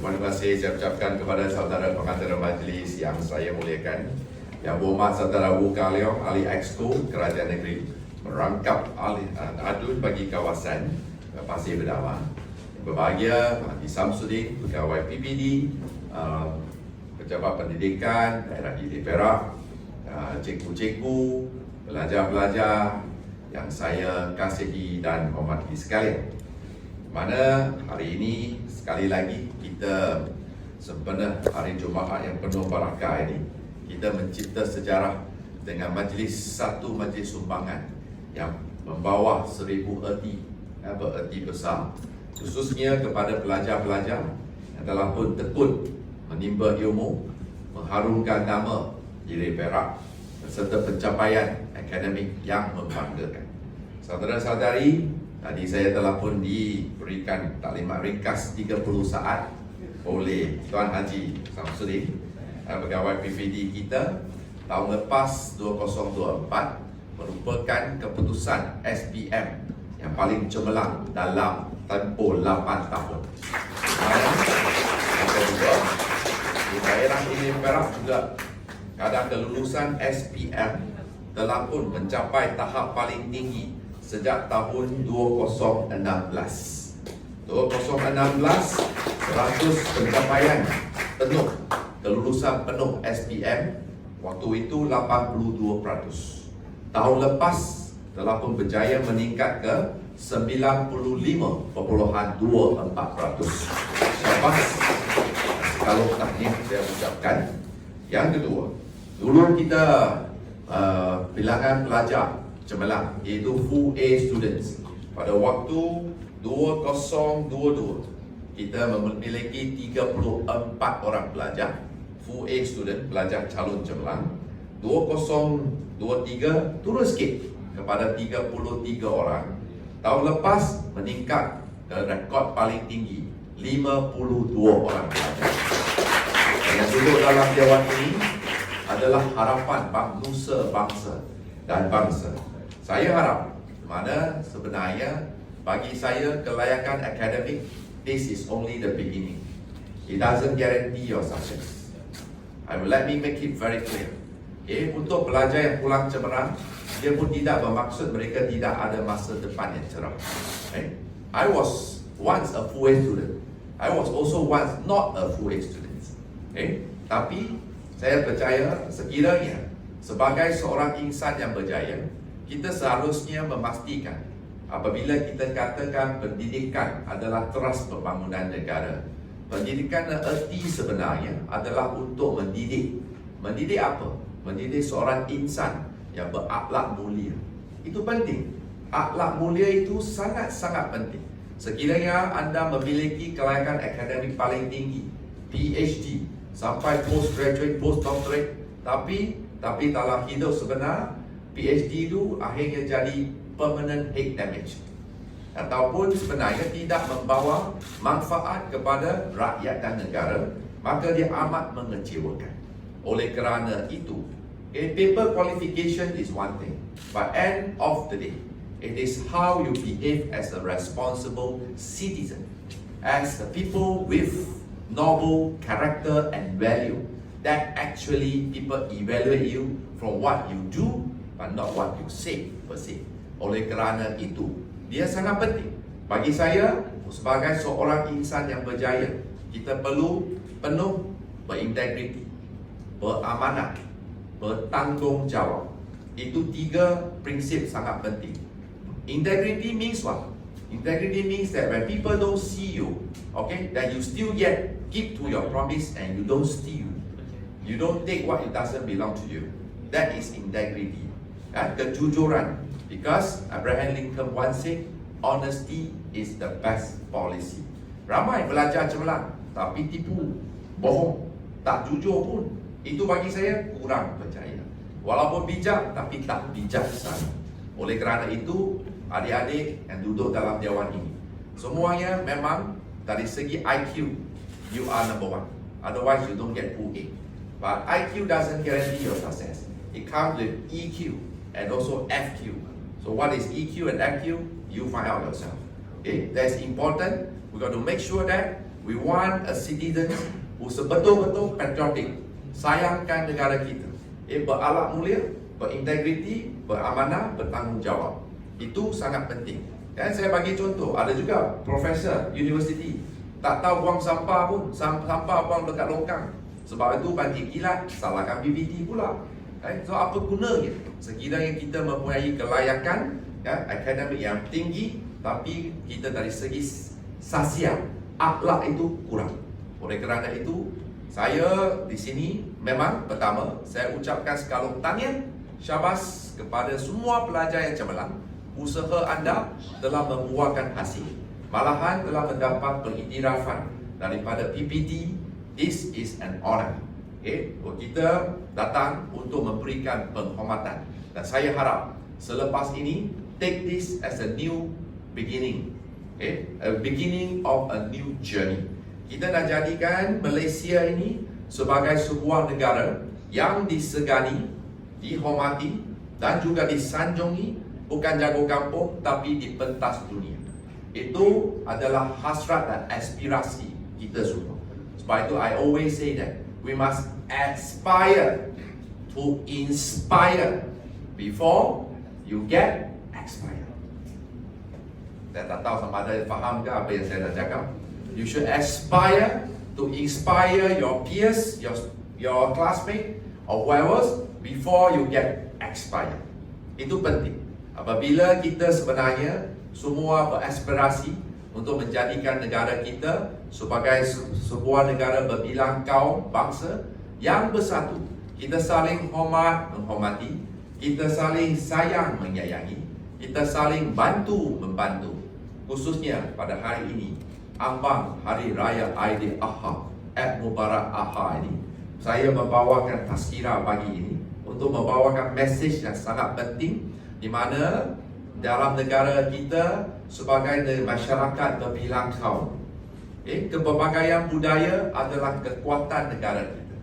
Terima kasih saya ucapkan kepada saudara pengacara majlis yang saya muliakan. Yang berhormat saudara Wu Ka Leong, ahli Exco Kerajaan Negeri Merangkap ahli uh, adun bagi kawasan uh, Pasir Berdama Yang berbahagia Haji Samsudin, pegawai PPD uh, Pejabat Pendidikan daerah di Perak Cikgu-cikgu, pelajar-pelajar yang saya kasihi dan hormati sekalian mana hari ini sekali lagi kita sempena hari Jumaat yang penuh barakah ini kita mencipta sejarah dengan majlis satu majlis sumbangan yang membawa seribu erti ya, bererti besar. Khususnya kepada pelajar-pelajar yang telah pun tekun menimba ilmu mengharumkan nama diri Perak serta pencapaian akademik yang membanggakan. Saudara-saudari Tadi saya telah pun diberikan taklimat ringkas 30 saat oleh Tuan Haji Samsudin eh, pegawai PPD kita tahun lepas 2024 merupakan keputusan SPM yang paling cemerlang dalam tempoh 8 tahun. Yang kedua, di daerah ini Perak juga kadar kelulusan SPM telah pun mencapai tahap paling tinggi sejak tahun 2016. 2016 100 pencapaian penuh kelulusan penuh SPM waktu itu 82%. Tahun lepas telah pun berjaya meningkat ke 95.24%. Syabas kalau tahniah saya ucapkan. Yang kedua, dulu kita uh, bilangan pelajar cemerlang iaitu full A students. Pada waktu 2022 kita memiliki 34 orang pelajar full A student pelajar calon cemerlang. 2023 turun sikit kepada 33 orang. Tahun lepas meningkat ke rekod paling tinggi 52 orang pelajar. Yang duduk dalam dewan ini adalah harapan bangsa bangsa dan bangsa. Saya harap mana sebenarnya bagi saya kelayakan akademik this is only the beginning. It doesn't guarantee your success. I will let me make it very clear. Okay, untuk pelajar yang pulang cemerlang, dia pun tidak bermaksud mereka tidak ada masa depan yang cerah. Okay? I was once a full student. I was also once not a full student. Okay? Tapi saya percaya sekiranya sebagai seorang insan yang berjaya, kita seharusnya memastikan apabila kita katakan pendidikan adalah teras pembangunan negara. Pendidikan erti sebenarnya adalah untuk mendidik. Mendidik apa? Mendidik seorang insan yang berakhlak mulia. Itu penting. Akhlak mulia itu sangat-sangat penting. Sekiranya anda memiliki kelayakan akademik paling tinggi, PhD, sampai postgraduate, postdoctorate, tapi tapi dalam hidup sebenar, PhD itu akhirnya jadi permanent head damage. Ataupun sebenarnya tidak membawa manfaat kepada rakyat dan negara maka dia amat mengecewakan. Oleh kerana itu okay, paper qualification is one thing but end of the day it is how you behave as a responsible citizen as a people with noble character and value that actually people evaluate you from what you do but not what you say per se. Oleh kerana itu, dia sangat penting. Bagi saya, sebagai seorang insan yang berjaya, kita perlu penuh berintegriti, beramanah, bertanggungjawab. Itu tiga prinsip sangat penting. Integrity means what? Integrity means that when people don't see you, okay, that you still yet keep to your promise and you don't steal. You don't take what it doesn't belong to you. That is integrity ya, kejujuran. Because Abraham Lincoln once said, honesty is the best policy. Ramai belajar cemerlang, tapi tipu, bohong, tak jujur pun. Itu bagi saya kurang percaya. Walaupun bijak, tapi tak bijaksana. Oleh kerana itu, adik-adik yang duduk dalam dewan ini, semuanya memang dari segi IQ, you are number one. Otherwise, you don't get full A. But IQ doesn't guarantee your success. It comes with EQ and also FQ. So what is EQ and FQ? You find out yourself. Okay, that's important. We got to make sure that We want a citizen who sebetul-betul patriotic, sayangkan negara kita. Eh, berakhlak mulia, berintegriti, beramanah, bertanggungjawab. Itu sangat penting. Kan saya bagi contoh, ada juga profesor universiti tak tahu buang sampah pun, sampah buang dekat longkang. Sebab itu banjir kilat, salahkan BBT pula. Kan? So apa gunanya? Sekiranya kita mempunyai kelayakan kan, akademik yang tinggi, tapi kita dari segi sasial akhlak itu kurang. Oleh kerana itu, saya di sini memang pertama saya ucapkan sekalung tanian syabas kepada semua pelajar yang cemerlang. Usaha anda telah membuahkan hasil. Malahan telah mendapat pengiktirafan daripada PPT. This is an honor. Okay, kita datang untuk memberikan penghormatan dan saya harap selepas ini take this as a new beginning okay? a beginning of a new journey. Kita nak jadikan Malaysia ini sebagai sebuah negara yang disegani, dihormati dan juga disanjungi bukan jago kampung tapi di pentas dunia. Itu adalah hasrat dan aspirasi kita semua. Sebab itu I always say that we must aspire to inspire before you get expired. Saya tak tahu sama ada faham ke apa yang saya nak cakap. You should aspire to inspire your peers, your your classmate or whoever before you get expired. Itu penting. Apabila kita sebenarnya semua beraspirasi untuk menjadikan negara kita sebagai sebuah negara berbilang kaum bangsa yang bersatu. Kita saling hormat menghormati, kita saling sayang menyayangi, kita saling bantu membantu. Khususnya pada hari ini ambang hari raya Aidiladha Eid Mubarak Aha ini saya membawakan tazkirah pagi ini untuk membawakan mesej yang sangat penting di mana dalam negara kita sebagai masyarakat berbilang kaum eh, kepelbagaian budaya adalah kekuatan negara kita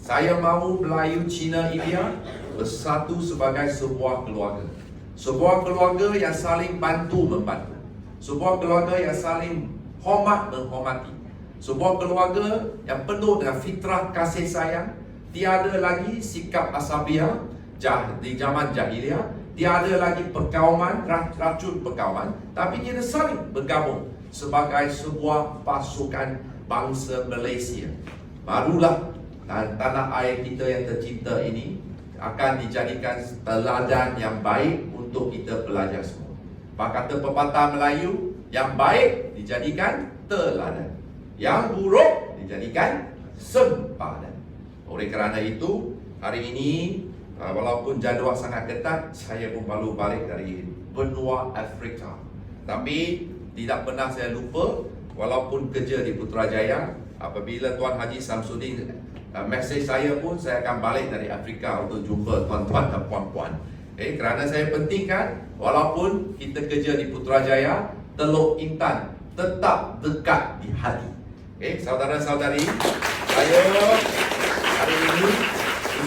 saya mahu Melayu, Cina, India bersatu sebagai sebuah keluarga sebuah keluarga yang saling bantu membantu. Sebuah keluarga yang saling hormat menghormati. Sebuah keluarga yang penuh dengan fitrah kasih sayang. Tiada lagi sikap asabiah di zaman jahiliah. Tiada lagi perkauman, racun perkauman. Tapi kita saling bergabung sebagai sebuah pasukan bangsa Malaysia. Barulah tanah air kita yang tercipta ini akan dijadikan teladan yang baik untuk kita belajar semua. Pak kata pepatah Melayu, yang baik dijadikan teladan. Yang buruk dijadikan sempadan. Oleh kerana itu, hari ini walaupun jadual sangat ketat, saya pun baru balik dari benua Afrika. Tapi tidak pernah saya lupa walaupun kerja di Putrajaya, apabila Tuan Haji Samsudin uh, mesej saya pun saya akan balik dari Afrika untuk jumpa tuan-tuan dan puan-puan. Eh, kerana saya pentingkan walaupun kita kerja di Putrajaya, Teluk Intan tetap dekat di hati. Eh, saudara-saudari, saya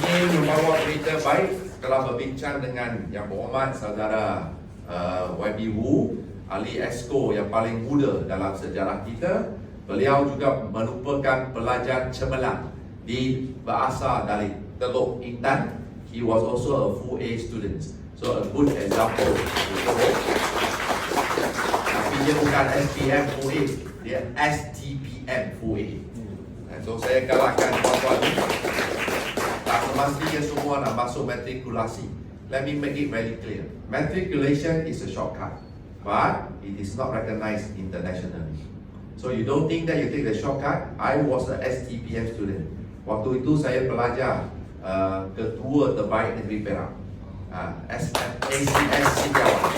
ingin membawa berita baik telah berbincang dengan yang berhormat saudara uh, YB Wu, ahli ESCO yang paling muda dalam sejarah kita. Beliau juga merupakan pelajar cemerlang di berasal dari Teluk Intan he was also a full A student. So a good example. Tapi dia bukan SPM full A, dia STPM full A. So saya kalahkan tuan-tuan. Tak semestinya semua nak masuk matrikulasi. Let me make it very clear. Matriculation is a shortcut, but it is not recognized internationally. So you don't think that you take the shortcut. I was a STPM student. Waktu itu saya pelajar Uh, ketua terbaik negeri Perak ACS Sejawat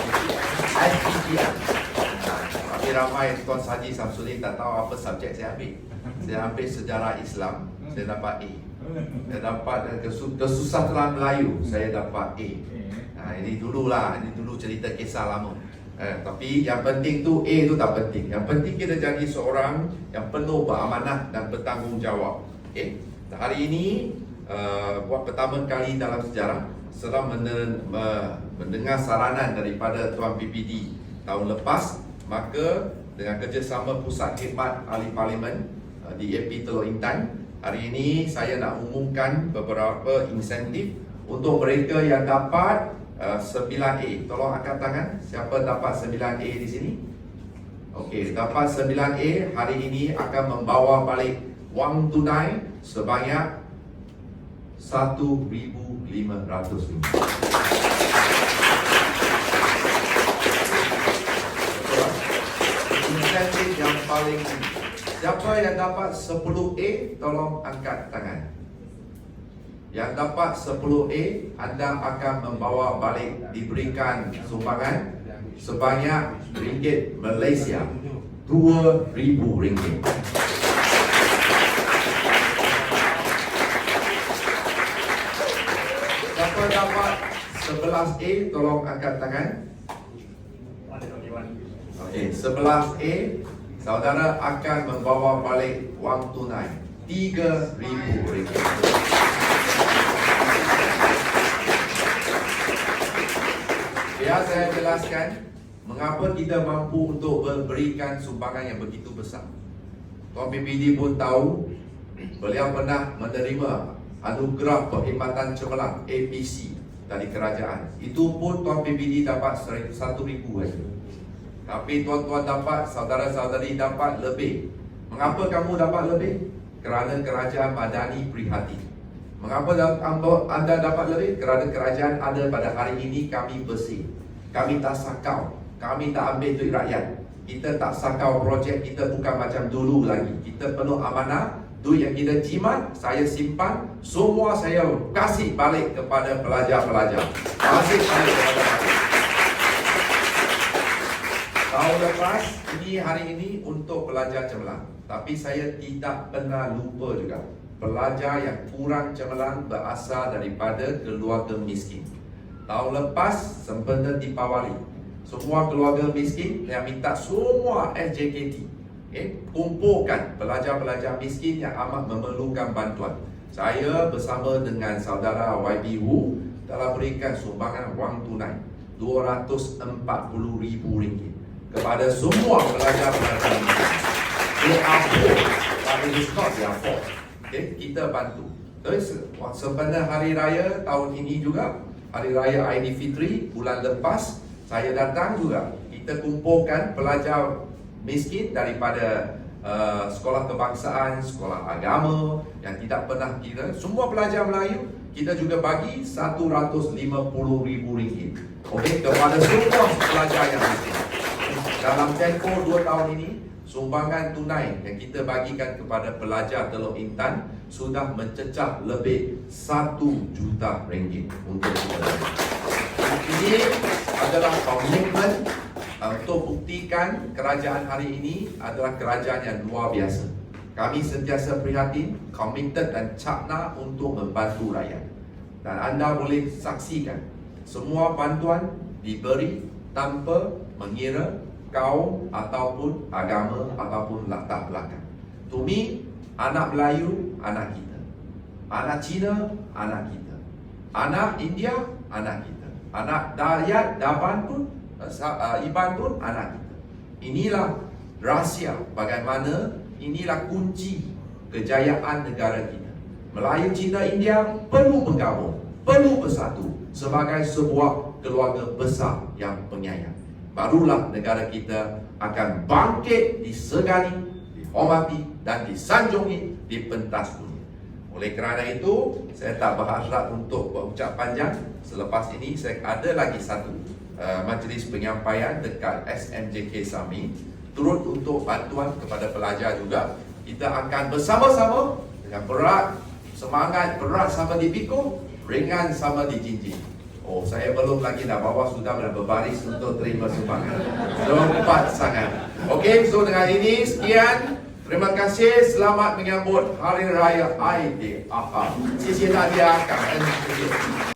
SPPM uh, Tapi ramai Tuan Saji Samsudin tak tahu apa subjek saya ambil Saya ambil sejarah Islam Saya dapat A Saya dapat kesusahan Melayu Saya dapat A uh, Ini dululah Ini dulu cerita kisah lama Eh, tapi yang penting tu A tu tak penting. Yang penting kita jadi seorang yang penuh beramanah dan bertanggungjawab. Okay. Hari ini uh, buat pertama kali dalam sejarah setelah mendengar saranan daripada Tuan PPD tahun lepas maka dengan kerjasama Pusat Khidmat Ahli Parlimen uh, DAP Teluk Intan. Hari ini saya nak umumkan beberapa insentif untuk mereka yang dapat uh, 9A. Tolong angkat tangan. Siapa dapat 9A di sini? Okey, dapat 9A hari ini akan membawa balik wang tunai sebanyak RM1,500. Betul tak? Insentif yang paling. Siapa yang dapat 10A, tolong angkat tangan. Yang dapat 10A, anda akan membawa balik diberikan sumbangan sebanyak ringgit Malaysia RM2,000. Siapa dapat 11A, tolong angkat tangan. Okey, 11A, saudara akan membawa balik wang tunai RM3,000. Biar saya jelaskan mengapa kita mampu untuk memberikan sumbangan yang begitu besar. Tuan PPD pun tahu beliau pernah menerima anugerah perkhidmatan cemerlang APC dari kerajaan. Itu pun Tuan PPD dapat satu ribu saja. Tapi tuan-tuan dapat, saudara-saudari dapat lebih. Mengapa kamu dapat lebih? Kerana kerajaan madani prihatin. Mengapa anda dapat lebih? Kerana kerajaan ada pada hari ini kami bersih. Kami tak sakau. Kami tak ambil duit rakyat. Kita tak sakau projek kita bukan macam dulu lagi. Kita penuh amanah. Duit yang kita jimat, saya simpan. Semua saya kasih balik kepada pelajar-pelajar. Kasih balik kepada pelajar. Tahun lepas, ini hari ini untuk pelajar cemerlang. Tapi saya tidak pernah lupa juga pelajar yang kurang cemerlang berasal daripada keluarga miskin. Tahun lepas sempena Deepawali, semua keluarga miskin yang minta semua SJKT okay, kumpulkan pelajar-pelajar miskin yang amat memerlukan bantuan. Saya bersama dengan saudara YB Wu telah berikan sumbangan wang tunai RM240,000 kepada semua pelajar-pelajar miskin. They are poor, but it is not their fault. Okay, kita bantu. Terus sempena hari raya tahun ini juga Hari Raya Aidilfitri bulan lepas saya datang juga kita kumpulkan pelajar miskin daripada uh, sekolah kebangsaan, sekolah agama yang tidak pernah kita semua pelajar Melayu kita juga bagi RM150,000 okey kepada semua pelajar yang miskin. Dalam tempoh 2 tahun ini sumbangan tunai yang kita bagikan kepada pelajar Teluk Intan sudah mencecah lebih 1 juta ringgit untuk kita. Ini adalah komitmen uh, untuk buktikan kerajaan hari ini adalah kerajaan yang luar biasa. Kami sentiasa prihatin, komited dan cakna untuk membantu rakyat. Dan anda boleh saksikan semua bantuan diberi tanpa mengira kaum ataupun agama ataupun latar belakang. To me, anak Melayu, anak kita. Anak Cina, anak kita. Anak India, anak kita. Anak Dayat, Daban pun, uh, Iban pun anak kita. Inilah rahsia bagaimana inilah kunci kejayaan negara kita. Melayu, Cina, India perlu bergabung, perlu bersatu sebagai sebuah keluarga besar yang penyayang barulah negara kita akan bangkit disegani, dihormati dan disanjungi di pentas dunia. Oleh kerana itu, saya tak berharap untuk berucap panjang. Selepas ini, saya ada lagi satu uh, majlis penyampaian dekat SMJK Sami turut untuk bantuan kepada pelajar juga. Kita akan bersama-sama dengan berat, semangat berat sama dipikul, ringan sama dijinjing. Oh, saya belum lagi dah bawa sudah dah berbaris untuk terima sumbangan. Lompat sangat. Okey, so dengan ini sekian. Terima kasih. Selamat menyambut Hari Raya Aidil Adha. Sisi Nadia, akan.